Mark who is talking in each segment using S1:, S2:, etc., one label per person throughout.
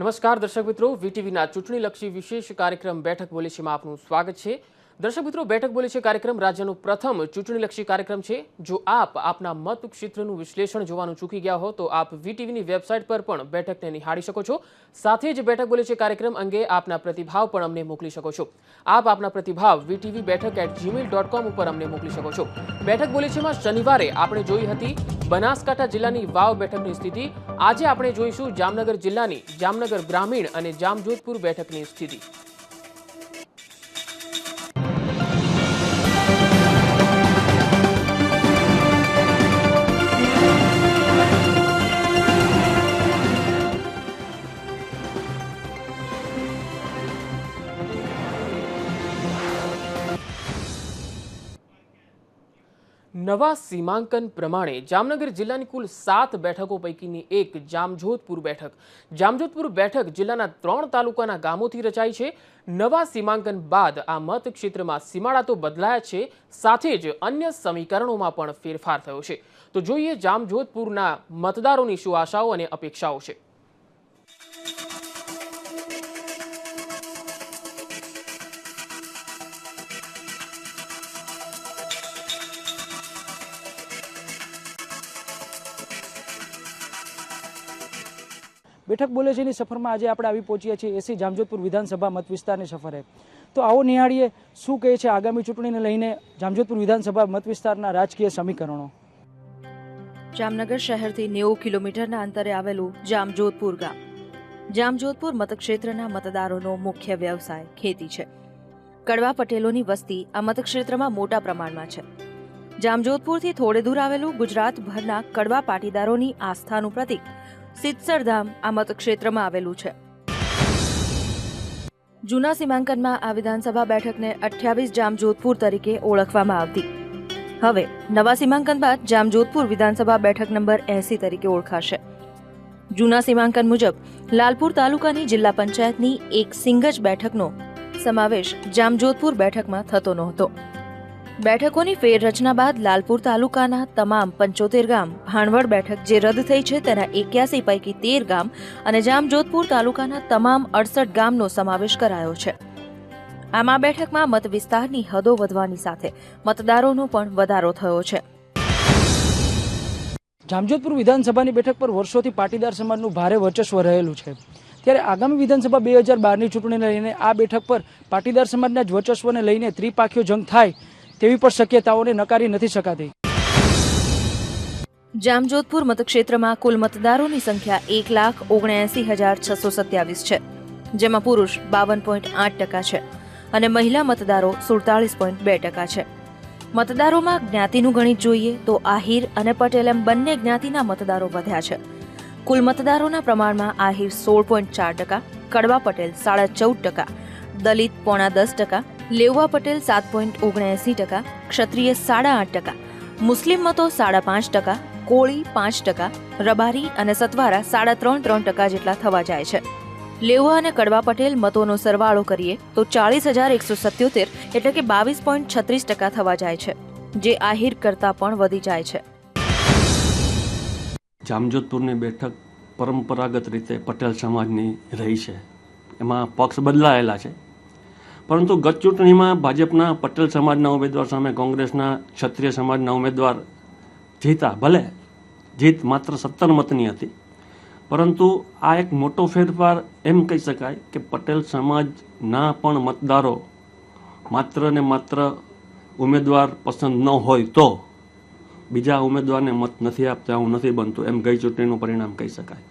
S1: નમસ્કાર દર્શક મિત્રો વીટીવીના ચૂંટણીલક્ષી વિશેષ કાર્યક્રમ બેઠક બોલે છે. માં આપનું સ્વાગત છે. દર્શક મિત્રો, બેઠક બોલે છે કાર્યક્રમ. રાજ્યનો પ્રથમ ચૂંટણીલક્ષી કાર્યક્રમ છે. જો આપ આપના મત ક્ષેત્રનું વિશ્લેષણ જોવાનું ચૂકી ગયા હો, તો આપ વીટીવીની વેબસાઇટ પર પણ બેઠકને નિહાળી શકો છો. સાથે જ બેઠક બોલે છે કાર્યક્રમ અંગે આપના પ્રતિભાવ પણ અમને મોકલી શકો છો. આપ આપના પ્રતિભાવ વીટીવી બેઠક એટ જીમેલ ડોટ કોમ ઉપર અમને મોકલી શકો છો. બેઠક બોલે છે માં શનિવારે આપણે જોઈ હતી બનાસકાંઠા જિલ્લાની વાવ બેઠકની સ્થિતિ. આજે આપણે જોઈશું જામનગર જિલ્લાની જામનગર ગ્રામીણ અને જામજોધપુર બેઠકની સ્થિતિ. નવા સીમાંકન પ્રમાણે જામનગર જિલ્લાની કુલ સાત બેઠકો પૈકીની એક જામજોધપુર બેઠક. જામજોધપુર બેઠક જિલ્લાના ત્રણ તાલુકાના ગામોથી રચાઈ છે. નવા સીમાંકન બાદ આ મતક્ષેત્રમાં સીમાડા તો બદલાયા છે, સાથે જ અન્ય સમીકરણોમાં પણ ફેરફાર થયો છે. તો જોઈએ જામજોધપુરના મતદારોની શું આશાઓ અને અપેક્ષાઓ છે.
S2: બેઠક બોલે છે સફરમાં આજે આપણે આવી પહોંચ્યા છીએ એસી જામજોધપુર વિધાનસભા મત વિસ્તારની સફરે. તો આવો નિહાળીએ શું કહે છે આગામી ચૂંટણીને લઈને જામજોધપુર વિધાનસભા મત વિસ્તારના રાજકીય સમીકરણો.
S3: જામનગર શહેરથી નેવું કિલોમીટરના અંતરે આવેલું જામજોધપુર ગામ. જામજોધપુર મતક્ષેત્રના મતદારોનો મુખ્ય વ્યવસાય ખેતી છે. કડવા પટેલોની વસ્તી આ મતક્ષેત્રમાં મોટા પ્રમાણમાં છે. જામજોધપુરથી થોડે દૂર આવેલું ગુજરાતભરના કડવા પાટીદારોની આસ્થાનું પ્રતીક સિત્સર ધામ આ મતક્ષેત્રમાં આવેલું છે. જૂના સીમાંકનમાં આ વિધાનસભા બેઠકને અઠ્યાવીસ જામજોધપુર તરીકે ઓળખવામાં આવતી. હવે, નવા સીમાંકન બાદ જામજોધપુર વિધાનસભા બેઠક નંબર એસી તરીકે ઓળખાશે. જૂના સીમાંકન મુજબ, લાલપુર તાલુકાની જિલ્લા પંચાયતની એક સિંગજ બેઠકનો સમાવેશ જામજોધપુર બેઠકમાં થતો નહોતો. બેઠકોની ફેરરચના બાદ લાલપુર તાલુકાના તમામ પંચોતેર ગામ ભાણવડ બેઠક જે રદ થઈ છે તેના એક્યાસી પૈકી તેર ગામ અને જામજોધપુર તાલુકાના તમામ અડસઠ ગામનો સમાવેશ કરાયો છે. આમ આ બેઠકમાં મત વિસ્તારની હદો વધવાની સાથે મતદારોનો પણ વધારો થયો છે.
S2: જામજોધપુર વિધાનસભાની બેઠક પર વર્ષોથી પાટીદાર સમાજનું ભારે વર્ચસ્વ રહેલું છે. ત્યારે આગામી વિધાનસભા બે હજાર બારની ચૂંટણીને લઈને આ બેઠક પર પાટીદાર સમાજના જ વર્ચસ્વને લઈને ત્રિપાખીયો જંગ થાય તેવી પણ શક્યતાઓને નકારી નથી શકાતી.
S3: જામજોધપુર મતક્ષેત્રમાં કુલ મતદારોની સંખ્યા એક લાખ ઓગણએસી હજાર છસો સત્યાવીસ છે, જેમાં પુરુષ બાવન પોઈન્ટ આઠ ટકા છે અને મહિલા મતદારો સુડતાલીસ પોઈન્ટ બે ટકા છે. મતદારોમાં જ્ઞાતિનું ગણિત જોઈએ તો આહિર અને પટેલ એમ બંને જ્ઞાતિના મતદારો વધ્યા છે. કુલ મતદારોના પ્રમાણમાં આહિર સોળ પોઈન્ટ ચાર ટકા, કડવા પટેલ સાડા ચૌદ ટકા, દલિત પોણા દસ ટકા લેઉવા પટેલ સાત પોઈન્ટ ઓગણએસી ટકા, ક્ષત્રિય સાડા આઠ ટકા, મુસ્લિમ મતો સાડા પાંચ ટકા, કોળી પાંચ ટકા, રબારી અને સતવારા સાડા ત્રણ ત્રણ ટકા જેટલા થવા જાય છે. લેઉવા અને કડવા પટેલ મતોનો સરવાળો કરીએ તો ચાળીસ હજાર એકસો સત્યોતેર એટલે કે બાવીસ પોઈન્ટ છત્રીસ ટકા થવા જાય છે, જે આહિર કરતાં પણ વધી જાય છે.
S4: જામજોધપુરની બેઠક પરંપરાગત રીતે પટેલ સમાજની રહી છે. એમાં પક્ષ બદલાયેલા છે. પરંતુ ગત ચૂંટણીમાં ભાજપના પટેલ સમાજના ઉમેદવાર સામે કોંગ્રેસના ક્ષત્રિય સમાજના ઉમેદવાર જીતા ભલે જીત માત્ર સત્તર મતની હતી. પરંતુ આ એક મોટો ફેરફાર એમ કહી શકાય કે પટેલ સમાજના પણ મતદારો માત્ર ને માત્ર ઉમેદવાર પસંદ ન હોય તો બીજા ઉમેદવારને મત નથી આપતા હું નથી બનતું એમ ગઈ ચૂંટણીનું પરિણામ કહી શકાય.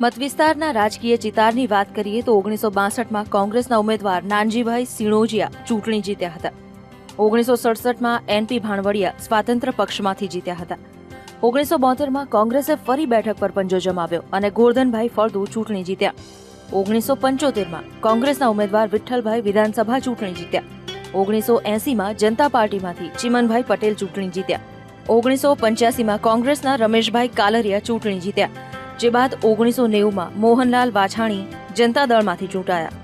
S3: મતવિસ્તારના રાજકીય ચિતારની વાત કરીએ તો ઓગણીસો બાસઠમાં કોંગ્રેસના ઉમેદવાર નાનજીભાઈ સિણોજિયા ચૂંટણી જીત્યા હતા. ઓગણીસો સડસઠમાં એનપી ભાણવડિયા સ્વાતંત્ર્ય પક્ષમાંથી જીત્યા હતા. ઓગણીસો બોતેરમાં કોંગ્રેસે ફરી બેઠક પર પંજો જમાવ્યો અને ગોરધનભાઈ ફળદુ ચૂંટણી જીત્યા. ઓગણીસો પંચોતેરમાં કોંગ્રેસના ઉમેદવાર વિઠ્ઠલભાઈ વિધાનસભા ચૂંટણી જીત્યા. ઓગણીસો એસીમાં જનતા પાર્ટીમાંથી ચિમનભાઈ પટેલ ચૂંટણી જીત્યા. ઓગણીસો પંચ્યાસીમાં કોંગ્રેસના રમેશભાઈ કાલરિયા ચૂંટણી જીત્યા. જે બાદ ઓગણીસો નેવુંમાં મોહનલાલ વાછાણી જનતા દળમાંથી ચૂંટાયા.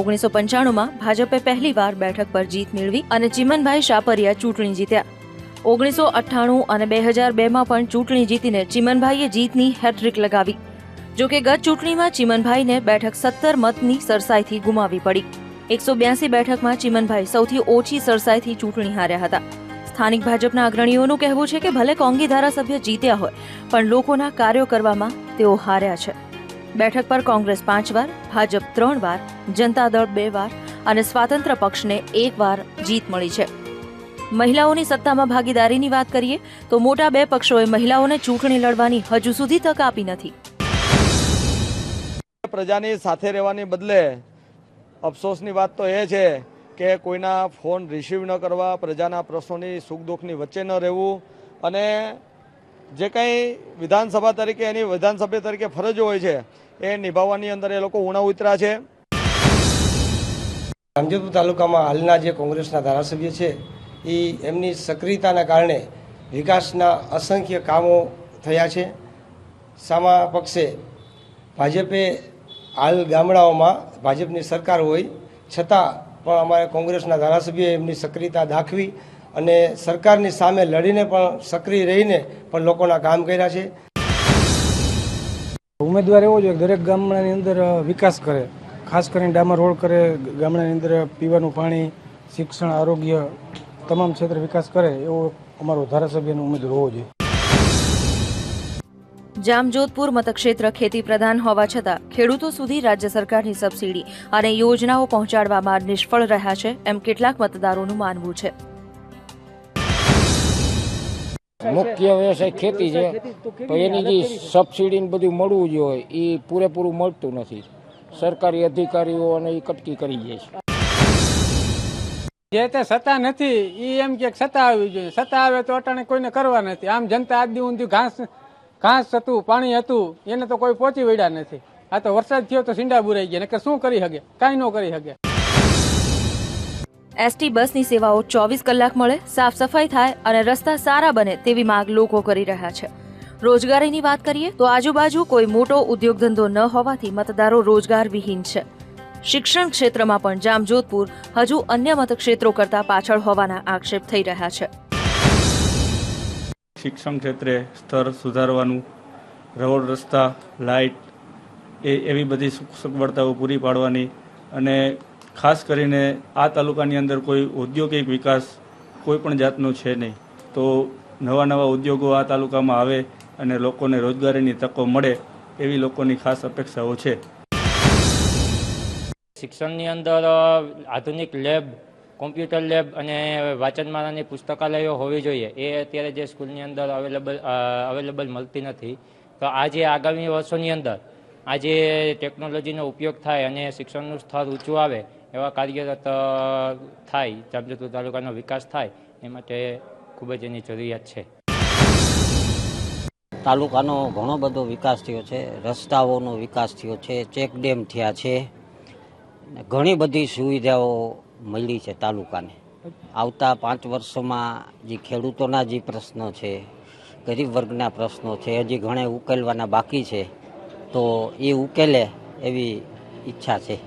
S3: ઓગણીસો પંચાણુંમાં ભાજપે પહેલીવાર બેઠક પર જીત મેળવી અને ચિમનભાઈ શાપરિયા ચૂંટણી જીત્યા. ઓગણીસો અઠ્ઠાણું અને બે હજાર બેમાં પણ ચૂંટણી જીતીને ચિમનભાઈએ જીતની હેટ્રિક લગાવી. જો કે ગત ચૂંટણીમાં ચિમનભાઈને બેઠક સત્તર મતની સરસાઈથી ગુમાવી પડી. એકસો બ્યાસી બેઠકમાં ચિમનભાઈ સૌથી ઓછી સરસાઈથી ચૂંટણી હાર્યા હતા. સ્થાનિક ભાજપના અગ્રણીઓનું કહેવું છે કે ભલે કોંગી ધારાસભ્ય જીત્યા હોય, પણ લોકોના કાર્યો કરવામાં તેઓ હાર્યા છે. બેઠક પર કોંગ્રેસ પાંચ વાર, ભાજપ ત્રણ વાર, જનતા દળ બે વાર અને સ્વાતંત્ર્ય પક્ષને એક વાર જીત મળી છે. મહિલાઓની સત્તામાં ભાગીદારીની વાત કરીએ, તો મોટા બે પક્ષોએ મહિલાઓને ચૂંટણી લડવાની હજુ સુધી તક આપી નથી.
S5: પ્રજાની સાથે રહેવાની બદલે અફસોસની વાત તો એ છે કે કોઈના ફોન રિસીવ ન કરવા, પ્રજાના પ્રશ્નોની સુખ દુઃખની વચ્ચે ન રહેવું અને જે કંઈ વિધાનસભા તરીકે, એની વિધાનસભ્ય તરીકે ફરજ હોય છે, એ નિભાવવાની અંદર એ લોકો ઉણા ઉતરા છે.
S6: જામજોધપુર તાલુકામાં હાલના જે કોંગ્રેસના ધારાસભ્ય છે એ એમની સક્રિયતાના કારણે વિકાસના અસંખ્ય કામો થયા છે. સામા પક્ષે ભાજપે હાલ ગામડાઓમાં ભાજપની સરકાર હોય, છતાં પણ અમારે કોંગ્રેસના ધારાસભ્ય એમની સક્રિયતા દાખવી અને સરકારની સામે લડીને પણ સક્રિય રહીને પણ લોકોના કામ કર્યા છે.
S2: ઉમેદવાર એવો જોઈએ દરેક ગામડાની અંદર વિકાસ કરે. ખાસ કરીને ડામર રોડ કરે, ગામડાની અંદર પીવાનું પાણી, શિક્ષણ, આરોગ્ય, તમામ ક્ષેત્રે વિકાસ કરે એવો અમારો ધારાસભ્યનો ઉમેદવાર હોવો જોઈએ.
S3: જામજોધપુર મતક્ષેત્ર ખેતી પ્રધાન હોવા છતાં ખેડૂતો સુધી રાજ્ય સરકારની સબસિડી અને યોજનાઓ પહોંચાડવામાં નિષ્ફળ રહ્યા છે એમ કેટલાક મતદારોનું માનવું છે.
S7: મુખ્ય વ્યવસાય ખેતી છે. તો એની જે સબસિડી ને બધું મળવું જોઈએ એ પૂરેપૂરું મળતું નથી. સરકારી અધિકારીઓ અને એ કટકી કરી જાય છે.
S8: જે તે સત્તા નથી એ એમ કે સત્તા આવી જોઈએ. સત્તા આવે તો અટાણે કોઈને કરવા નથી. આમ જનતા આદિ ઊંધી ઘાસ ઘાસ હતું, પાણી હતું, એને તો કોઈ પહોંચી વળ્યા નથી. આ તો વરસાદ થયો તો સીંડા બુરાઈ ગયા કે શું કરી શકે કાંઈ ન કરી શકે
S3: એસટી બસની સેવાઓ ચોવીસ કલાક મળે, સાફ સફાઈ થાય અને રસ્તા સારા બને તેવી માંગ લોકો કરી રહ્યા છે. રોજગારીની વાત કરીએ તો આજુબાજુ કોઈ મોટો ઉદ્યોગ ધંધો ન હોવાથી મતદારો રોજગાર વિહીન છે. શિક્ષણ ક્ષેત્રમાં પણ જામજોધપુર હજુ અન્ય મતક્ષેત્રો કરતા પાછળ હોવાના આક્ષેપ થઈ રહ્યા છે.
S9: શિક્ષણ ક્ષેત્રે સ્તર સુધારવાનું, રોડ રસ્તા, લાઇટ, એ એવી બધી સુખ સગવડતાઓ પૂરી પાડવાની અને ખાસ કરીને આ તાલુકાની અંદર કોઈ ઔદ્યોગિક વિકાસ કોઈ પણ જાતનો છે નહીં. તો નવા નવા ઉદ્યોગો આ તાલુકામાં આવે અને લોકોને રોજગારીની તકો મળે એવી લોકોની ખાસ અપેક્ષાઓ છે.
S7: શિક્ષણની અંદર આધુનિક લેબ કોમ્પ્યુટર લેબ અને વાંચનમાળાની પુસ્તકાલયો હોવી જોઈએ. એ અત્યારે જે સ્કૂલની અંદર અવેલેબલ અવેલેબલ મળતી નથી. તો આજે આગામી વર્ષોની અંદર આજે ટેકનોલોજીનો ઉપયોગ થાય અને શિક્ષણનું સ્તર ઊંચું આવે, એવા કાર્યરત થાય, જામજોધપુર તાલુકાનો વિકાસ થાય, એ માટે ખૂબ જ એની જરૂરિયાત છે.
S10: તાલુકાનો ઘણો બધો વિકાસ થયો છે, રસ્તાઓનો વિકાસ થયો છે ચેક ડેમ થયા છે ઘણી બધી સુવિધાઓ મળી છે તાલુકાને. આવતા પાંચ વર્ષોમાં જે ખેડૂતોના જે પ્રશ્નો છે, ગરીબ વર્ગના પ્રશ્નો છે, હજી ઘણા ઉકેલવાના બાકી છે, તો એ ઉકેલે એવી ઈચ્છા છે.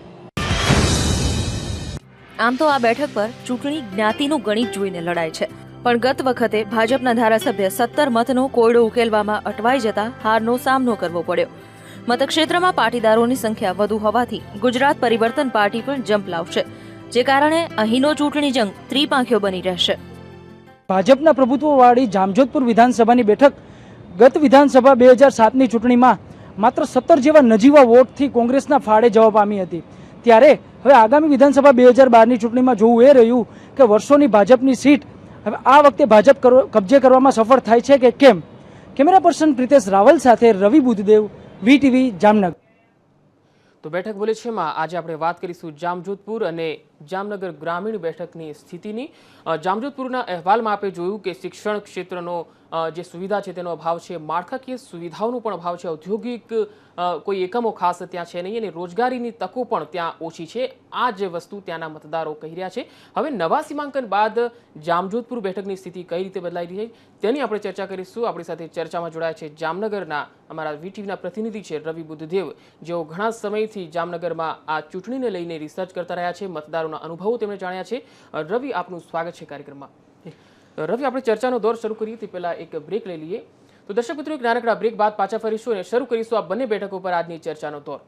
S3: આમ તો આ બેઠક પર ચૂંટણી જ્ઞાતિનું ગણિત જોઈને લડાય છે. પણ ગત વખતે ભાજપના ધારાસભ્ય સત્તર મતનો કોયડો ઉકેલવામાં અટવાઈ જતા હારનો સામનો કરવો પડ્યો. મતક્ષેત્રમાં પાટીદારોની સંખ્યા વધુ હોવાથી ગુજરાત પરિવર્તન પાર્ટી પણ જંપ લાવશે. જે કારણે અહીંનો ચૂંટણી જંગ ત્રિપાંખ્યો બની રહેશે.
S2: ભાજપના પ્રભુત્વવાળી જામજોધપુર વિધાનસભાની બેઠક ગત વિધાનસભા બે હજાર સાતની ચૂંટણીમાં માત્ર સત્તર જેવા નજીવા વોટથી કોંગ્રેસના ફાળે જવા પામી હતી. ત્યારે હવે આગામી વિધાનસભા બે હજાર બારની ચૂંટણીમાં જોવું એ રહ્યું કે વર્ષોની ભાજપની સીટ હવે આ વખતે ભાજપ કબજે કરવામાં સફળ થાય છે કે કેમ? કેમેરા પર્સન પ્રિતેશ રાવલ સાથે રવિ બુધદેવ વીટીવી જામનગર.
S1: તો બેઠક બોલે છે માં આજે આપણે વાત કરીશું જામજોધપુર અને જામનગર ગ્રામીણ બેઠકની સ્થિતિની જામજોધપુરના અહેવાલમાં આપણે જોયું કે શિક્ષણ ક્ષેત્રનો જે સુવિધા છે તેનો અભાવ છે, માળખાકીય સુવિધાઓનો પણ અભાવ છે, ઔદ્યોગિક કોઈ એકમો ખાસ ત્યાં છે નહીં અને રોજગારીની તકો પણ ત્યાં ઓછી છે. આ જે વસ્તુ ત્યાંના મતદારો કહી રહ્યા છે. હવે નવા સીમાંકન બાદ જામજોધપુર બેઠકની સ્થિતિ કઈ રીતે બદલાઈ રહી છે, તેની આપણે ચર્ચા કરીશું. આપણી સાથે ચર્ચામાં જોડાયા છે જામનગરના અમારા વીટીવીના પ્રતિનિધિ છે રવિ બુદ્ધદેવ. જેઓ ઘણા સમયથી જામનગરમાં આ ચૂંટણીને લઈને રિસર્ચ કરતા રહ્યા છે મતદારોના અનુભવો તેમણે જાણ્યા છે. રવિ આપનું સ્વાગત છે કાર્યક્રમમાં. રવિ, આપણે ચર્ચાનો દોર શરૂ કરીએ તે પહેલાં એક બ્રેક લઈ લઈએ. તો દર્શક મિત્રો, એક નાનકડા બ્રેક બાદ પાછા ફરીશું અને શરૂ કરીશું આ બંને બેઠકો પર આજની ચર્ચાનો દોર.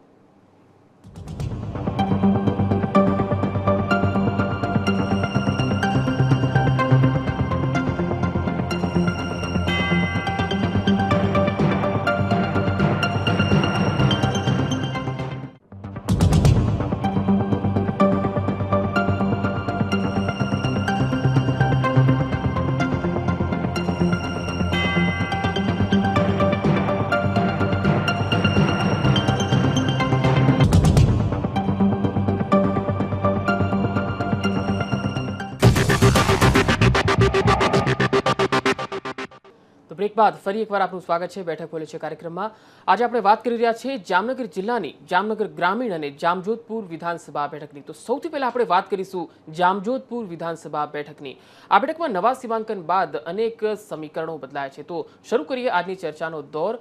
S1: બાદ ફરી એકવાર આપનું સ્વાગત છે બેઠક બોલે છે કાર્યક્રમમાં. આજે આપણે વાત કરી રહ્યા છીએ જામનગર જિલ્લાની જામનગર ગ્રામીણ અને જામજોધપુર વિધાનસભા બેઠકની. તો સૌથી પહેલા આપણે વાત કરીશું જામજોધપુર વિધાનસભા બેઠકની. આ બેઠકમાં નવા સીમાંકન બાદ અનેક સમીકરણો બદલાયા છે. તો શરૂ કરીએ આજની ચર્ચાનો દોર.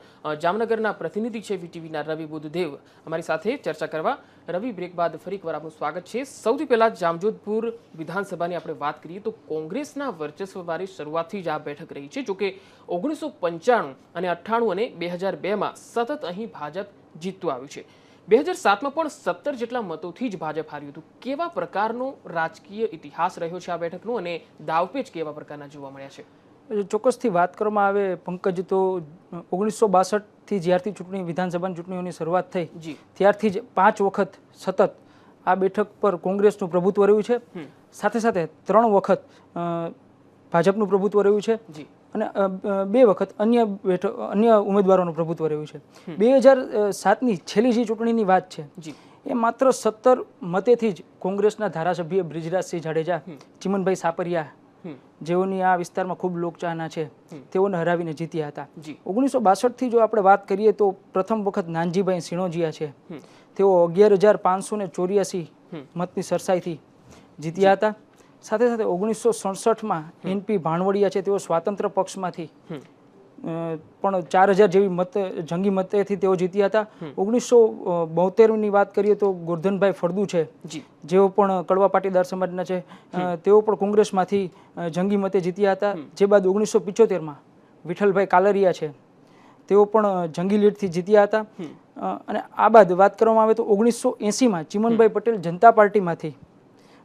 S1: જામનગરના પ્રતિનિધિ છે વીટીવીના રવિ બુદ્ધદેવ અમારી સાથે ચર્ચા કરવા રવિ બ્રેક બાદ ફરી એકવાર આપનું સ્વાગત છે. સૌથી પહેલા જામજોધપુર વિધાનસભાની આપણે વાત કરીએ તો કોંગ્રેસના વર્ચસ્વવાળી શરૂઆતથી જ આ બેઠક રહી છે. જોકે ઓગણીસો પંચાણું અને અઠ્ઠાણું અને બે હજાર બેમાં સતત અહીં ભાજપ જીતતું આવ્યું છે. બે હજાર સાતમાં પણ સત્તર જેટલા મતોથી જ ભાજપ હાર્યું હતું. કેવા પ્રકારનો રાજકીય ઇતિહાસ રહ્યો છે આ બેઠકનો અને દાવપેચ કેવા પ્રકારના જોવા મળ્યા છે?
S2: ચોક્કસથી વાત કરવામાં આવે પંકજ તો ઓગણીસો બાસઠથી જ્યારથી ચૂંટણી વિધાનસભાની ચૂંટણીઓની શરૂઆત થઈ ત્યારથી જ પાંચ વખત સતત આ બેઠક પર કોંગ્રેસનું પ્રભુત્વ રહ્યું છે. સાથે સાથે ત્રણ વખત ભાજપનું પ્રભુત્વ રહ્યું છે અને બે વખત અન્ય બેઠક અન્ય ઉમેદવારોનું પ્રભુત્વ રહ્યું છે. બે હજાર સાતની છેલ્લી જે ચૂંટણીની વાત છે એ માત્ર સત્તર મતેથી જ કોંગ્રેસના ધારાસભ્ય બ્રિજરાજસિંહ જાડેજા ચિમનભાઈ સાપરિયા. જેઓની આ વિસ્તારમાં ખૂબ લોકચાહના છે તેઓને હરાવીને જીત્યા હતા. ઓગણીસો બાસઠથી જો આપણે વાત કરીએ તો પ્રથમ વખત નાનજીભાઈ સિણોજીયા છે. તેઓ અગિયાર હજાર પાંચસો ને ચોર્યાસી મતની સરસાઈથી જીત્યા હતા. સાથે સાથે ઓગણીસો સડસઠમાં એનપી ભાણવડિયા છે તેઓ સ્વાતંત્ર પક્ષમાંથી પણ ચાર હજાર જેવી મત જંગી મતેથી તેઓ જીત્યા હતા. ઓગણીસો બોતેરની વાત કરીએ તો ગોરધનભાઈ ફળદુ છે. જેઓ પણ કડવા પાટીદાર સમાજના છે. તેઓ પણ કોંગ્રેસમાંથી જંગી મતે જીત્યા હતા. જે બાદ ઓગણીસો પિચોતેરમાં વિઠ્ઠલભાઈ કાલરિયા છે. તેઓ પણ જંગી લીડથી જીત્યા હતા. અને આ બાદ વાત કરવામાં આવે તો ઓગણીસો એંસીમાં ચિમનભાઈ પટેલ જનતા પાર્ટીમાંથી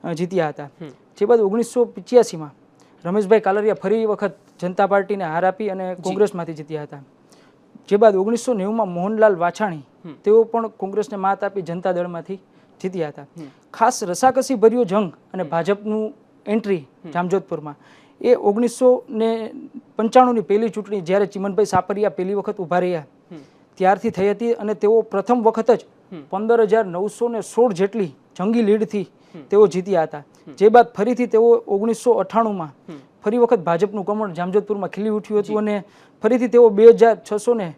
S2: જીત્યા હતા. જે બાદ ઓગણીસો પિચ્યાસીમાં રમેશભાઈ કાલરિયા ફરી વખત જનતા પાર્ટીને હાર આપી અને કોંગ્રેસમાંથી જીત્યા હતા. જે બાદ ઓગણીસો નેવુંમાં મોહનલાલ વાછાણી તેઓ પણ કોંગ્રેસને માત આપી જનતા દળમાંથી જીત્યા હતા. ખાસ રસાકસી ભર્યો જંગ અને ભાજપનું એન્ટ્રી જામજોધપુરમાં. એ ઓગણીસો ને પંચાણુંની પહેલી ચૂંટણી જ્યારે ચિમનભાઈ સાપરિયા પહેલી વખત ઊભા રહ્યા ત્યારથી થઈ હતી અને તેઓ પ્રથમ વખત જ પંદર હજાર નવસો ને સોળ જેટલી જંગી લીડથી તેઓ જીત્યા હતા. જે બાદ ફરીથી તેઓ ઓગણીસો અઠ્ઠાણુંમાં ફરી વખત ભાજપનું કમળ જામજોધપુરમાં ખીલી ઉઠ્યું હતું અને ફરીથી તેઓ બે હજાર છસો ને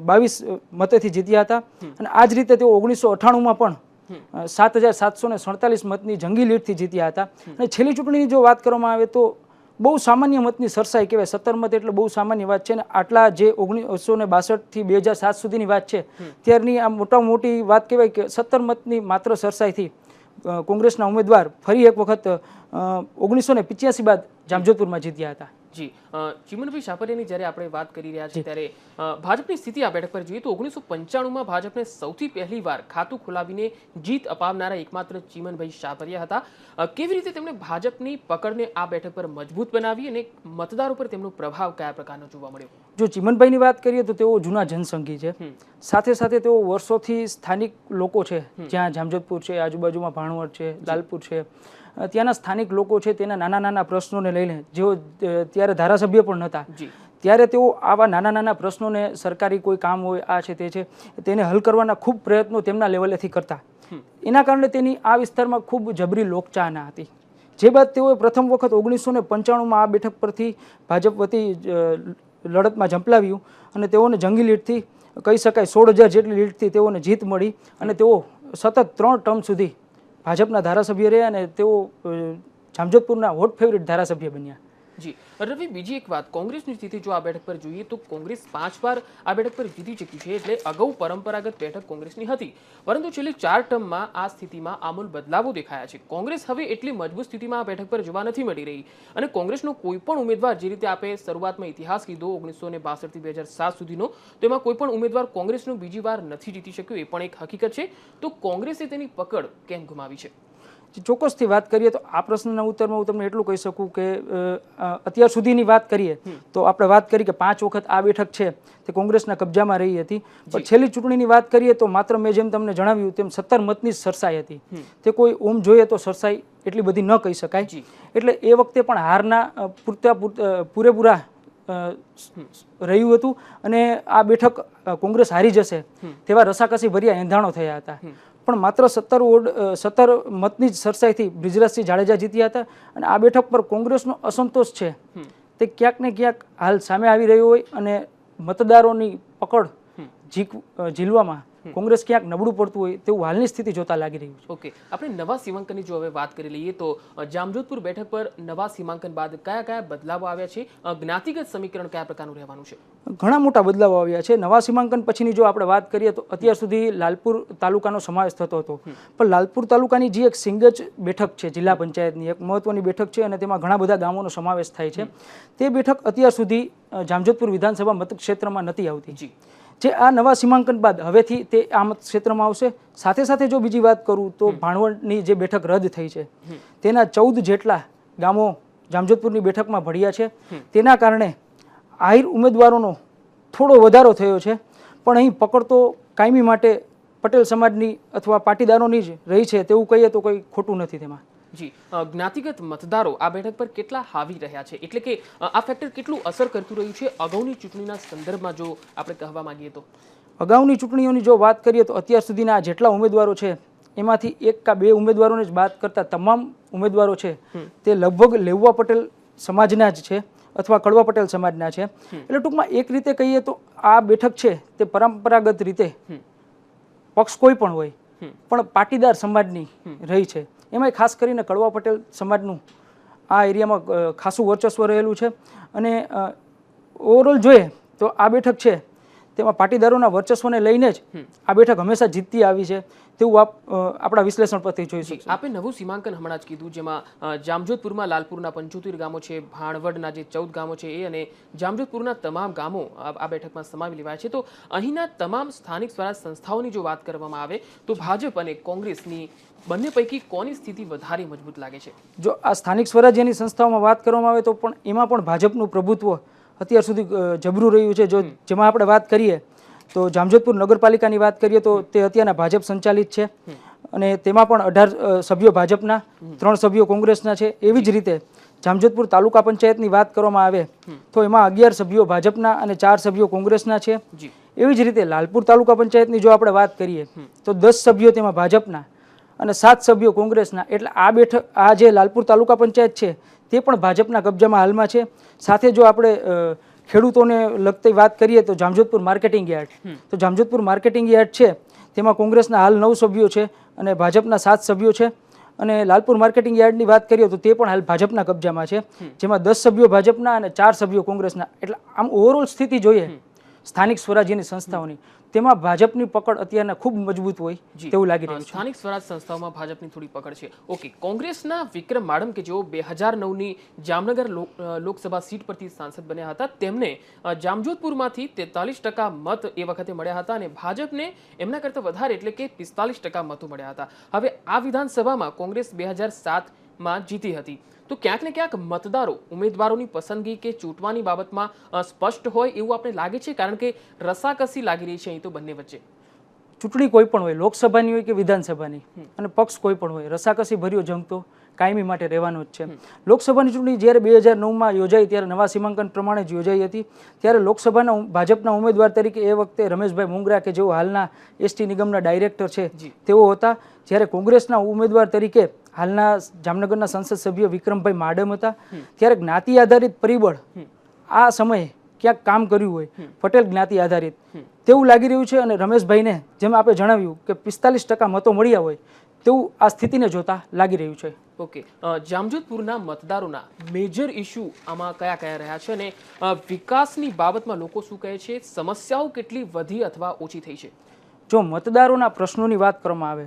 S2: બાવીસ મતેથી જીત્યા હતા. અને આ જ રીતે તેઓ ઓગણીસો અઠ્ઠાણુંમાં પણ સાત હજાર સાતસો ને સડતાલીસ મતની જંગી લીડથી જીત્યા હતા. અને છેલ્લી ચૂંટણીની જો વાત કરવામાં આવે તો બહુ સામાન્ય મતની સરસાઈ કહેવાય. સત્તર મત એટલે બહુ સામાન્ય વાત છે ને આટલા જે ઓગણીસો ને બાસઠથી બે હજાર સાત સુધીની વાત છે ત્યારની આ મોટા મોટી વાત કહેવાય કે સત્તર મતની માત્ર સરસાઈથી કોંગ્રેસના ઉમેદવાર ફરી એક વખત ઓગણીસો ને પિચ્યાસી બાદ જામજોધપુરમાં જીત્યા હતા.
S1: જી. ચિમનભાઈ સાપરિયાની જ્યારે આપણે વાત કરી રહ્યા છીએ ત્યારે ભાજપની સ્થિતિ આ બેઠક પર જોઈએ તો ઓગણીસો પંચાણુંમાં ભાજપને સૌથી પહેલી વાર ખાતું ખોલાવીને જીત અપાવનારા એકમાત્ર ચીમનભાઈ શાપરિયા હતા. કેવી રીતે તેમણે ભાજપની પકડને આ બેઠક પર મજબૂત બનાવી અને મતદારો પર તેમનો પ્રભાવ કયા પ્રકારનો જોવા મળ્યો?
S2: જો ચીમનભાઈની વાત કરીએ તો તેઓ જૂના જનસંઘી છે. સાથે સાથે તેઓ વર્ષોથી સ્થાનિક લોકો છે. જ્યાં જામજોધપુર છે આજુબાજુમાં ભાણવડ છે લાલપુર છે. ત્યાંના સ્થાનિક લોકો છે તેના નાના નાના પ્રશ્નોને લઈને જેઓ ત્યારે ધારાસભ્ય પણ નહોતા. ત્યારે તેઓ આવા નાના નાના પ્રશ્નોને સરકારી કોઈ કામ હોય આ છે તે છે તેને હલ કરવાના ખૂબ પ્રયત્નો તેમના લેવલેથી કરતા. એના કારણે તેની આ વિસ્તારમાં ખૂબ જબરી લોકચાહના હતી. જે બાદ તેઓએ પ્રથમ વખત ઓગણીસો ને પંચાણુંમાં આ બેઠક પરથી ભાજપ વતી લડતમાં ઝંપલાવ્યું અને તેઓને જંગી લીડથી કહી શકાય સોળ હજાર જેટલી લીડથી તેઓને જીત મળી અને તેઓ સતત ત્રણ ટર્મ સુધી ભાજપના ધારાસભ્ય રહ્યા અને તેઓ જામજોધપુરના હોટ ફેવરિટ ધારાસભ્ય બન્યા.
S1: જી. રવિ, બીજી એક વાત. કોંગ્રેસની સ્થિતિ જો આ બેઠક પર જોઈએ તો કોંગ્રેસ પાંચ વાર આ બેઠક પર જીતી ચૂકી છે એટલે અગાઉ પરંપરાગત બેઠક કોંગ્રેસની હતી. પરંતુ છેલ્લી ચાર ટર્મમાં આ સ્થિતિમાં આમૂલ બદલાવો દેખાયા છે. કોંગ્રેસ હવે એટલી મજબૂત સ્થિતિમાં આ બેઠક પર જોવા નથી મળી રહી. અને કોંગ્રેસનો કોઈ પણ ઉમેદવાર જે રીતે આપે શરૂઆતમાં ઇતિહાસ કીધો ઓગણીસો ને બાસઠથી બે હજાર સાત સુધીનો, તો એમાં કોઈ પણ ઉમેદવાર કોંગ્રેસનો બીજી વાર નથી જીતી શક્યો એ પણ એક હકીકત છે. તો કોંગ્રેસે તેની પકડ કેમ ગુમાવી છે?
S2: ચોક્કસથી વાત કરીએ તો આ પ્રશ્નના ઉત્તરમાં હું તમને એટલું કહી શકું કે અત્યાર સુધીની વાત કરીએ તો આપણે વાત કરી કે પાંચ વખત આ બેઠક છે તે કોંગ્રેસના કબજામાં રહી હતી. પણ છેલ્લી ચૂંટણીની વાત કરીએ તો માત્ર મેં જેમ તમને જણાવ્યું તેમ સત્તર મતની સરસાઈ હતી. તે કોઈ ઓમ જોઈએ તો સરસાઈ એટલી બધી ન કહી શકાય. એટલે એ વખતે પણ હારના પૂરતા પૂરેપૂરા રહ્યું હતું. અને આ બેઠક કોંગ્રેસ હારી જશે તેવા રસાકસી ભર્યા એંધાણો થયા હતા. પણ માત્ર સત્તર વોર્ડ સત્તર મતની જ સરસાઈથી બ્રિજરાજસિંહ જાડેજા જીત્યા હતા અને આ બેઠક પર કોંગ્રેસનો અસંતોષ છે. તે ક્યાંક ને ક્યાંક હાલ સામે આવી રહ્યો હોય અને મતદારોની પકડ ઝીક ઝીલવામાં કોંગ્રેસ ક્યાંક નબળું પડતું હોય તેવું હાલની સ્થિતિ જોતા લાગી રહ્યું છે.
S1: ઓકે આપણે નવા સીમાંકનની જો હવે વાત કરી લઈએ તો જામજોધપુર બેઠક પર નવા સીમાંકન બાદ કયા કયા બદલાવો આવ્યા છે? જ્ઞાતિગત સમીકરણ કયા પ્રકારનું રહેવાનું છે?
S2: ઘણા મોટા બદલાવો આવ્યા છે. નવા સીમાંકન પછીની જો આપણે વાત કરીએ તો અત્યાર સુધી લાલપુર તાલુકાનો સમાવેશ થતો હતો. પણ લાલપુર તાલુકાની જે એક સિંગજ બેઠક છે જિલ્લા પંચાયતની એક મહત્વની બેઠક છે અને તેમાં ઘણા બધા ગામોનો સમાવેશ થાય છે. તે બેઠક અત્યાર સુધી જામજોધપુર વિધાનસભા મતક્ષેત્રમાં નથી આવતી.
S1: જી.
S2: જે આ નવા સીમાંકન બાદ હવેથી તે આ ક્ષેત્રમાં આવશે. સાથે સાથે જો બીજી વાત કરું તો ભાણવડની જે બેઠક રદ થઈ છે તેના ચૌદ જેટલા ગામો જામજોધપુરની બેઠકમાં ભળ્યા છે. તેના કારણે આહિર ઉમેદવારોનો થોડો વધારો થયો છે. પણ અહીં પકડ તો કાયમી માટે પટેલ સમાજની અથવા પાટીદારોની જ રહી છે તેવું કહીએ તો કંઈ ખોટું નથી તેમાં.
S1: જી. જ્ઞાતિગત મતદારો આ બેઠક પર કેટલા હાવી રહ્યા છે? એટલે કે આ ફેક્ટર કેટલું અસર કરતું રહ્યું છે? અગાઉની ચૂંટણીના સંદર્ભમાં જો આપણે કહેવા માંગીએ તો.
S2: અગાઉની ચૂંટણીઓની જો વાત કરીએ તો અત્યાર સુધીના જેટલા ઉમેદવારો છે એમાંથી એક કા બે ઉમેદવારોને જ બાદ કરતા તમામ ઉમેદવારો છે તે લગભગ લેવવા પટેલ સમાજના જ છે અથવા કડવા પટેલ સમાજના છે. એટલે ટૂંકમાં એક રીતે કહીએ તો આ બેઠક છે તે પરંપરાગત રીતે પક્ષ કોઈ પણ હોય પણ પાટીદાર સમાજની રહી છે. એમાંય ખાસ કરીને કડવા પટેલ સમાજનું આ એરિયામાં ખાસું વર્ચસ્વ રહેલું છે. અને ઓવરઓલ જોઈએ તો આ બેઠક છે તેમાં પાટીદારોના વર્ચસ્વને લઈને જ આ બેઠક હંમેશા જીતતી આવી છે તેવું આપ આપણા વિશ્લેષણ પરથી જોઈ શકશો.
S1: આપે નવું સીમાંકન હમણાં જ કીધું જેમાં જામજોધપુરમાં લાલપુરના પંચોતેર ગામો છે ભાણવડના જે ચૌદ ગામો છે એ અને જામજોધપુરના તમામ ગામો આ બેઠકમાં સમાવી લેવાયા છે. તો અહીંના તમામ સ્થાનિક સ્વરાજ સંસ્થાઓની જો વાત કરવામાં આવે તો ભાજપ અને કોંગ્રેસની બંને પૈકી કોની સ્થિતિ વધારે મજબૂત લાગે છે?
S2: જો આ સ્થાનિક સ્વરાજ્યની સંસ્થાઓમાં વાત કરવામાં આવે તો પણ એમાં પણ ભાજપનું પ્રભુત્વ અત્યાર સુધી જબરું રહ્યું છે. જો જેમાં આપણે વાત કરીએ તો જામજોધપુર નગરપાલિકાની વાત કરીએ તો તે અત્યારના ભાજપ સંચાલિત છે. અને તેમાં પણ અઢાર સભ્યો ભાજપના ત્રણ સભ્યો કોંગ્રેસના છે. એવી જ રીતે જામજોધપુર તાલુકા પંચાયતની વાત કરવામાં આવે તો એમાં અગિયાર સભ્યો ભાજપના અને ચાર સભ્યો કોંગ્રેસના છે. એવી જ રીતે લાલપુર તાલુકા પંચાયતની જો આપણે વાત કરીએ તો દસ સભ્યો તેમાં ભાજપના અને સાત સભ્યો કોંગ્રેસના. એટલે આ બેઠક આ જે લાલપુર તાલુકા પંચાયત છે તે પણ ભાજપના કબજામાં હાલમાં છે. સાથે જો આપણે ખેડૂતોને લગતી વાત કરીએ તો જામજોધપુર માર્કેટિંગ યાર્ડ. તો જામજોધપુર માર્કેટિંગ યાર્ડ છે. તેમાં કોંગ્રેસના હાલ નવ સભ્યો છે અને ભાજપના સાત સભ્યો છે. અને લાલપુર માર્કેટિંગ યાર્ડની વાત કરીએ તો તે પણ હાલ ભાજપના કબજામાં છે. જેમાં દસ સભ્યો ભાજપના અને ચાર સભ્યો કોંગ્રેસના. એટલે આમ ઓવરઓલ સ્થિતિ જોઈએ. સ્થાનિક સ્વરાજ્યની સંસ્થાઓની. તેમાં ભાજપની પકડ અત્યારના ખૂબ મજબૂત હોય તેવું લાગી રહ્યું છે.
S1: સ્થાનિક સ્વરાજ સંસ્થાઓમાં ભાજપની થોડી પકડ છે. ઓકે કોંગ્રેસના વિક્રમ માડમ કે જેઓ બે હજાર નવની જામનગર લોકસભા સીટ પરથી સાંસદ બન્યા હતા તેમને જામજોધપુરમાંથી તેતાલીસ ટકા મત એ વખતે મળ્યા હતા અને ભાજપને એમના કરતાં વધારે એટલે કે પિસ્તાલીસ ટકા મતો મળ્યા હતા. હવે આ વિધાનસભામાં કોંગ્રેસ બે હજાર સાતમાં જીતી હતી. તો ક્યાંક ને ક્યાંક મતદારો ઉમેદવારોની પસંદગી કે ચૂંટવાની બાબતમાં સ્પષ્ટ હોય એવું આપણે લાગે છે? કારણ કે રસાકસી લાગી રહી છે અહીં તો બંને વચ્ચે.
S2: ચૂંટણી કોઈ પણ હોય લોકસભાની હોય કે વિધાનસભાની અને પક્ષ કોઈ પણ હોય રસાકસી ભર્યો જંગ તો કાયમી માટે રહેવાનો જ છે. લોકસભાની ચૂંટણી જ્યારે બે હજાર નવમાં યોજાઈ ત્યારે નવા સીમાંકન પ્રમાણે જ યોજાઈ હતી. ત્યારે લોકસભાના ભાજપના ઉમેદવાર તરીકે એ વખતે રમેશભાઈ મુંગરા કે જેઓ હાલના એસટી નિગમના ડાયરેક્ટર છે તેઓ હતા. જ્યારે કોંગ્રેસના ઉમેદવાર તરીકે હાલના જામનગરના સંસદ સભ્ય વિક્રમભાઈ માડમ હતા ત્યારે જ્ઞાતિ આધારિત પરિબળ આ સમયે ક્યાંક કામ કર્યું હોય પટેલ જ્ઞાતિ આધારિત. તેવું લાગી રહ્યું છે અને રમેશભાઈને જેમ આપણે જણાવ્યું કે પિસ્તાલીસ ટકા મતો મળ્યા હોય તેવું આ સ્થિતિને જોતા લાગી રહ્યું છે.
S1: ઓકે. જામજોધપુરના મતદારોના મેજર ઇશ્યુ આમાં કયા કયા રહ્યા છે અને વિકાસની બાબતમાં લોકો શું કહે છે? સમસ્યાઓ કેટલી વધી અથવા ઓછી થઈ છે?
S2: જો મતદારોના પ્રશ્નોની વાત કરવામાં આવે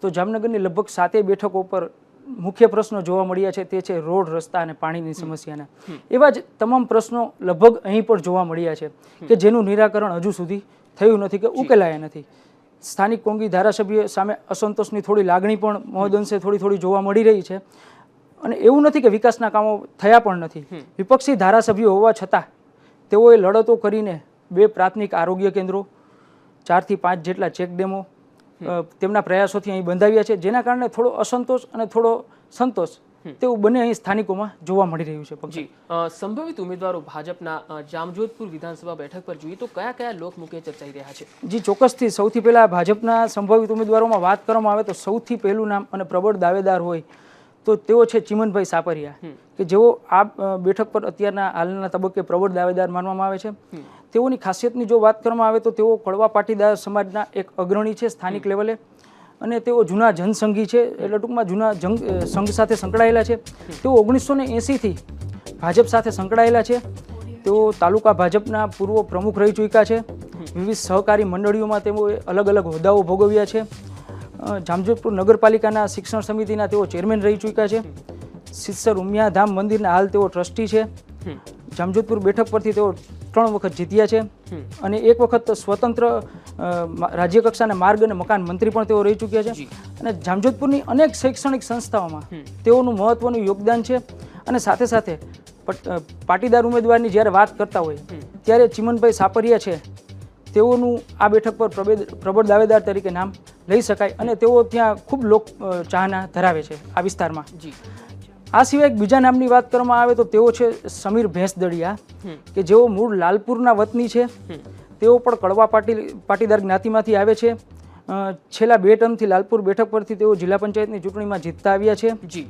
S2: તો જામનગરની લગભગ સાતે બેઠકો પર મુખ્ય પ્રશ્નો જોવા મળ્યા છે તે છે રોડ રસ્તા અને પાણીની સમસ્યાના. એવા જ તમામ પ્રશ્નો લગભગ અહીં પણ જોવા મળ્યા છે કે જેનું નિરાકરણ હજુ સુધી થયું નથી કે ઉકેલાયા નથી. સ્થાનિક કોંગી ધારાસભ્ય સામે અસંતોષની થોડી લાગણી પણ મહદઅંશે થોડી થોડી જોવા મળી રહી છે. અને એવું નથી કે વિકાસના કામો થયા પણ નથી. વિપક્ષી ધારાસભ્યો હોવા છતાં તેઓએ લડતો કરીને બે પ્રાથમિક આરોગ્ય કેન્દ્રો ચારથી પાંચ જેટલા ચેક ડેમો અ, તેમના પ્રયાસોથી અહીં બંધાવ્યા છે જેના કારણે થોડો અસંતોષ અને થોડો સંતોષ તેવું બંને અહીં સ્થાનિકોમાં જોવા મળી રહ્યું છે.
S1: જી. સંભવિત ઉમેદવારો ભાજપના જામજોધપુર વિધાનસભા બેઠક પર જોઈએ તો કયા કયા લોકમુખે ચર્ચાઈ રહ્યા છે?
S2: જી ચોક્કસથી સૌથી પહેલા ભાજપના સંભવિત ઉમેદવારોમાં વાત કરવામાં આવે તો સૌથી પહેલું નામ અને પ્રબળ દાવેદાર હોય તો તેઓ છે ચિમનભાઈ સાપરિયા કે જેઓ આ બેઠક પર અત્યારના હાલના તબક્કે પ્રબળ દાવેદાર માનવામાં આવે છે. તેઓની ખાસિયતની જો વાત કરવામાં આવે તો તેઓ કડવા પાટીદાર સમાજના એક અગ્રણી છે સ્થાનિક લેવલે. અને તેઓ જૂના જનસંઘી છે એટલે ટૂંકમાં જૂના જંગ સંઘ સાથે સંકળાયેલા છે. તેઓ ઓગણીસો ને એંસીથી ભાજપ સાથે સંકળાયેલા છે. તેઓ તાલુકા ભાજપના પૂર્વ પ્રમુખ રહી ચૂક્યા છે. વિવિધ સહકારી મંડળીઓમાં તેઓએ અલગ અલગ હોદ્દાઓ ભોગવ્યા છે. જામજોધપુર નગરપાલિકાના શિક્ષણ સમિતિના તેઓ ચેરમેન રહી ચૂક્યા છે. સિત્સર ઉમિયાધામ મંદિરના હાલ તેઓ ટ્રસ્ટી છે. જામજોધપુર બેઠક પરથી તેઓ ત્રણ વખત જીત્યા છે અને એક વખત સ્વતંત્ર રાજ્યકક્ષાના રાજ્ય કક્ષાના માર્ગ અને મકાન મંત્રી પણ તેઓ રહી ચૂક્યા છે. અને જામજોધપુરની અનેક શૈક્ષણિક સંસ્થાઓમાં તેઓનું મહત્વનું યોગદાન છે. અને સાથે સાથે પાટીદાર ઉમેદવારની જ્યારે વાત કરતા હોય ત્યારે ચિમનભાઈ સાપરિયા છે. તેઓનું આ બેઠક પર પ્રબળ દાવેદાર તરીકે નામ લઈ શકાય અને તેઓ ત્યાં ખૂબ લોક ચાહના ધરાવે છે આ વિસ્તારમાં.
S1: જી.
S2: આ સિવાય એક બીજા નામની વાત કરવામાં આવે તો તેઓ છે સમીર ભેંસદડિયા કે જેઓ મૂળ લાલપુરના વતની છે. તેઓ પણ કડવા પાટી પાટીદાર જ્ઞાતિમાંથી આવે છે. છેલ્લા બે ટર્મથી લાલપુર બેઠક પરથી તેઓ જિલ્લા પંચાયતની ચૂંટણીમાં જીતતા આવ્યા છે.
S1: જી.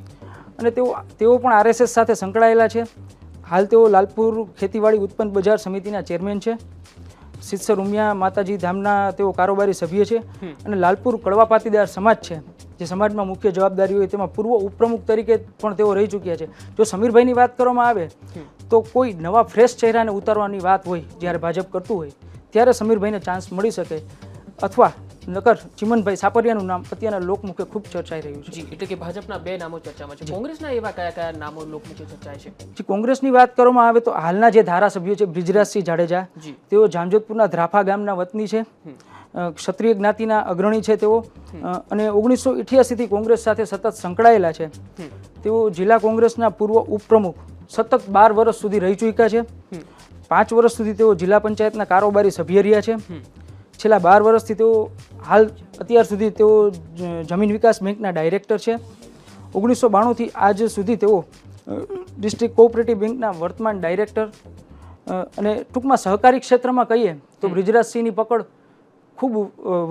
S2: અને તેઓ તેઓ પણ આરએસએસ સાથે સંકળાયેલા છે. હાલ તેઓ લાલપુર ખેતીવાડી ઉત્પન્ન બજાર સમિતિના ચેરમેન છે. સિત્સર ઉમિયા માતાજી ધામના તેઓ કારોબારી સભ્ય છે. અને લાલપુર કડવા પાટીદાર સમાજ છે. જે સમાજમાં મુખ્ય જવાબદારી હોય તેમાં પૂર્વ ઉપપ્રમુખ તરીકે પણ તેઓ રહી ચૂક્યા છે. જો સમીરભાઈની વાત કરવામાં આવે તો કોઈ નવા ફ્રેશ ચહેરાને ઉતારવાની વાત હોય જ્યારે ભાજપ કરતું હોય ત્યારે સમીરભાઈને ચાન્સ મળી શકે. અથવા નકર ચિમનભાઈ સાપરિયાનું નામ અત્યારના લોકમુખે ખૂબ ચર્ચાઈ રહ્યું છે.
S1: જી એટલે કે ભાજપના બે નામો ચર્ચામાં છે. કોંગ્રેસના એવા કયા કયા નામો લોકમુખે ચર્ચાય છે?
S2: જે કોંગ્રેસની વાત કરવામાં આવે તો હાલના જે ધારાસભ્યો છે બ્રિજરાજસિંહ જાડેજા તેઓ જામજોધપુરના ધ્રાફા ગામના વતની છે. ક્ષત્રિય જ્ઞાતિના અગ્રણી છે તેઓ. અને ઓગણીસો ઇઠ્યાસીથી કોંગ્રેસ સાથે સતત સંકળાયેલા છે. તેઓ જિલ્લા કોંગ્રેસના પૂર્વ ઉપપ્રમુખ સતત બાર વર્ષ સુધી રહી ચૂક્યા છે. પાંચ વર્ષ સુધી તેઓ જિલ્લા પંચાયતના કારોબારી સભ્ય રહ્યા છે. છેલ્લા બાર વર્ષથી તેઓ હાલ અત્યાર સુધી તેઓ જમીન વિકાસ બેંકના ડાયરેક્ટર છે. ઓગણીસો બાણુંથી આજ સુધી તેઓ ડિસ્ટ્રિક્ટ કોઓપરેટિવ બેંકના વર્તમાન ડાયરેક્ટર અને ટૂંકમાં સહકારી ક્ષેત્રમાં કહીએ તો બ્રિજરાજસિંહની પકડ ખૂબ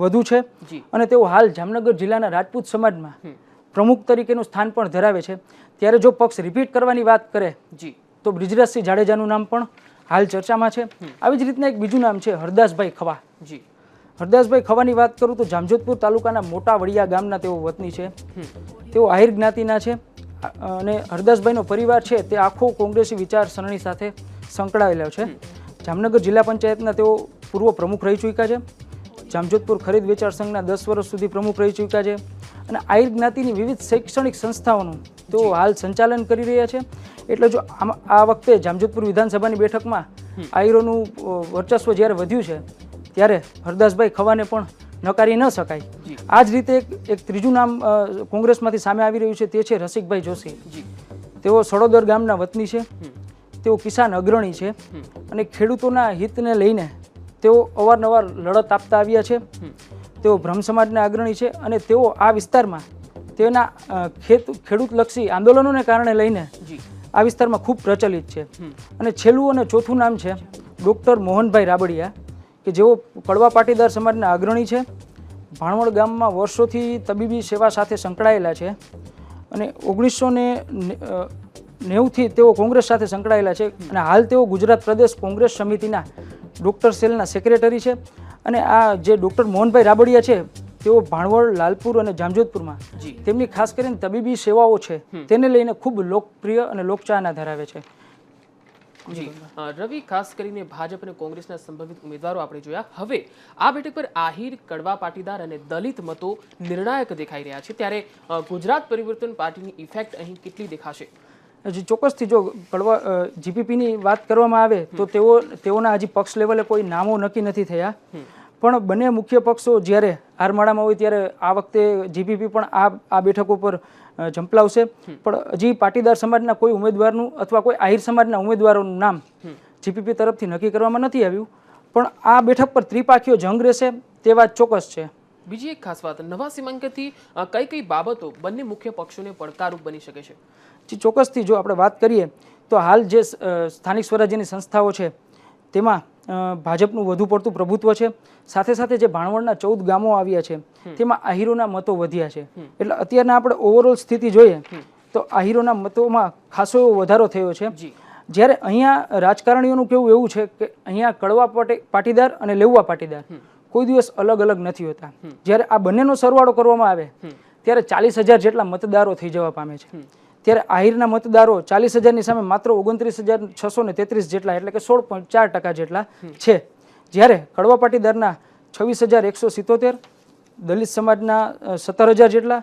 S2: વધુ છે. અને તેઓ હાલ જામનગર જિલ્લાના રાજપૂત સમાજમાં પ્રમુખ તરીકેનું સ્થાન પણ ધરાવે છે. ત્યારે જો પક્ષ રિપીટ કરવાની વાત કરે
S1: જી.
S2: તો બ્રિજરાજસિંહ જાડેજાનું નામ પણ હાલ ચર્ચામાં છે. આવી જ રીતના એક બીજું નામ છે હરદાસભાઈ ખવા.
S1: જી.
S2: હરદાસભાઈ ખવાની વાત કરું તો જામજોધપુર તાલુકાના મોટા વડિયા ગામના તેઓ વતની છે. તેઓ આહિર જ્ઞાતિના છે અને હરદાસભાઈનો પરિવાર છે તે આખો કોંગ્રેસી વિચારસરણી સાથે સંકળાયેલો છે. જામનગર જિલ્લા પંચાયતના તેઓ પૂર્વ પ્રમુખ રહી ચૂક્યા છે. જામજોધપુર ખરીદ વેચાણ સંઘના દસ વર્ષ સુધી પ્રમુખ રહી ચૂક્યા છે. અને આહિર જ્ઞાતિની વિવિધ શૈક્ષણિક સંસ્થાઓનું તેઓ હાલ સંચાલન કરી રહ્યા છે. એટલે જો આમ- આ વખતે જામજોધપુર વિધાનસભાની બેઠકમાં આહિરોનું વર્ચસ્વ જ્યારે વધ્યું છે ત્યારે હરદાસભાઈ ખવાને પણ નકારી ન શકાય. આ જ રીતે એક ત્રીજું નામ કોંગ્રેસમાંથી સામે આવી રહ્યું છે તે છે રસિકભાઈ જોશી. તેઓ સડોદર ગામના વતની છે. તેઓ કિસાન અગ્રણી છે. અને ખેડૂતોના હિતને લઈને તેઓ અવારનવાર લડત આપતા આવ્યા છે. તેઓ બ્રહ્મ સમાજના અગ્રણી છે અને તેઓ આ વિસ્તારમાં તેના ખેત ખેડૂતલક્ષી આંદોલનોને કારણે લઈને આ વિસ્તારમાં ખૂબ પ્રચલિત છે. અને છેલ્લું અને ચોથું નામ છે ડૉક્ટર મોહનભાઈ રાબડિયા. કે જેઓ કડવા પાટીદાર સમાજના અગ્રણી છે ભાણવડ ગામમાં વર્ષોથી તબીબી સેવા સાથે સંકળાયેલા છે અને ઓગણીસો ને નેવુંથી તેઓ કોંગ્રેસ સાથે સંકળાયેલા છે અને હાલ તેઓ ગુજરાત પ્રદેશ કોંગ્રેસ સમિતિના ડૉક્ટર સેલના સેક્રેટરી છે અને આ જે ડૉક્ટર મોહનભાઈ રાબડિયા છે તેઓ ભાણવડ લાલપુર અને જામજોધપુરમાં તેમની ખાસ કરીને તબીબી સેવાઓ છે તેને લઈને ખૂબ લોકપ્રિય અને લોકચાહના ધરાવે છે.
S1: જી. રવિ ખાસ કરીને ભાજપ અને કોંગ્રેસના સંભવિત ઉમેદવારો આપણે જોયા. હવે આ બેઠક પર આહિર કડવા પાટીદાર અને દલિત મતો નિર્ણાયક દેખાઈ રહ્યા છે. ત્યારે ગુજરાત પરિવર્તન પાર્ટીની ઇફેક્ટ અહીં કેટલી દેખાશે?
S2: હજી ચોક્કસથી જો કડવા જીપીપીની વાત કરવામાં આવે તો તેઓ તેઓના હજી પક્ષ લેવલે કોઈ નામો નક્કી નથી થયા. પણ બંને મુખ્ય પક્ષો જ્યારે આરમાળામાં હોય ત્યારે આ વખતે જીપીપી પણ આ આ બેઠક પર અ, ઝંપલાવશે. પણ હજી પાટીદાર સમાજના કોઈ ઉમેદવારનું અથવા કોઈ આહિર સમાજના ઉમેદવારોનું નામ જીપીપી તરફથી નક્કી કરવામાં નથી આવ્યું. પણ આ બેઠક પર ત્રિપાખીઓ જંગ રહેશે તે વાત ચોક્કસ છે.
S1: બીજી એક ખાસ વાત નવા સીમાંકનથી કઈ કઈ બાબતો બંને મુખ્ય પક્ષોને પડકારરૂપ બની શકે છે?
S2: જે ચોક્કસથી જો આપણે વાત કરીએ તો હાલ જે સ્થાનિક સ્વરાજ્યની સંસ્થાઓ છે તેમાં ભાજપનું વધુ પડતું પ્રભુત્વ છે. સાથે સાથે જે ભાણવડના ચૌદ ગામો આવ્યા છે તેમાં આહિરોના મતો વધ્યા છે. એટલે અત્યારના આપણે ઓવરઓલ સ્થિતિ જોઈએ તો આહિરોના મતોમાં ખાસો એવો વધારો થયો છે. જ્યારે અહીંયા રાજકારણીઓનું કેવું એવું છે કે અહીંયા કડવા પાટી- પાટીદાર અને લેવવા પાટીદાર કોઈ દિવસ અલગ અલગ નથી હોતા. જ્યારે આ બંનેનો સરવાળો કરવામાં આવે ત્યારે ચાલીસ હજાર જેટલા મતદારો થઈ જવા પામે છે. ત્યારે આહિરના મતદારો ચાલીસ હજારની સામે માત્ર ઓગણત્રીસ હજાર છસો ને તેત્રીસ જેટલા એટલે કે સોળ પોઈન્ટ ચાર ટકા જેટલા છે. જ્યારે કડવા પાટીદારના છવ્વીસ હજાર એકસો સિત્તોતેર દલિત સમાજના સત્તર હજાર જેટલા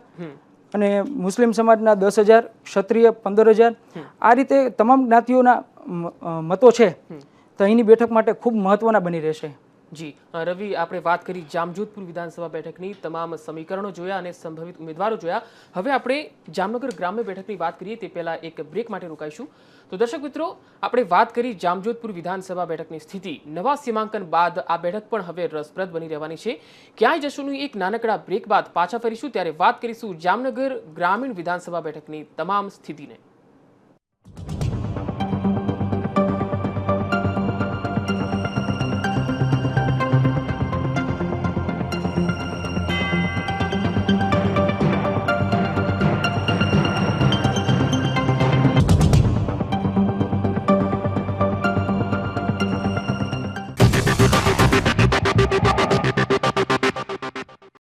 S2: અને મુસ્લિમ સમાજના દસ હજાર ક્ષત્રિય પંદર હજાર આ રીતે તમામ જ્ઞાતિઓના મતો છે. તો અહીંની બેઠક માટે ખૂબ મહત્વના બની રહેશે.
S1: જી રવિ, આપણે વાત કરી જામજોધપુર વિધાનસભા બેઠકની તમામ સમીકરણો જોયા અને સંભવિત ઉમેદવારો જોયા. હવે આપણે જામનગર ગ્રામ્ય બેઠકની વાત કરીએ તે પહેલા એક બ્રેક માટે રોકાઈશું. તો દર્શક મિત્રો, આપણે વાત કરી જામજોધપુર વિધાનસભા બેઠકની સ્થિતિ. નવા સીમાંકન બાદ આ બેઠક પણ હવે રસપ્રદ બની રહેવાની છે. ક્યાંય જશોનું એક નાનકડા બ્રેક બાદ પાછા ફરીશું. ત્યારે વાત કરીશું જામનગર ગ્રામીણ વિધાનસભા બેઠકની તમામ સ્થિતિને.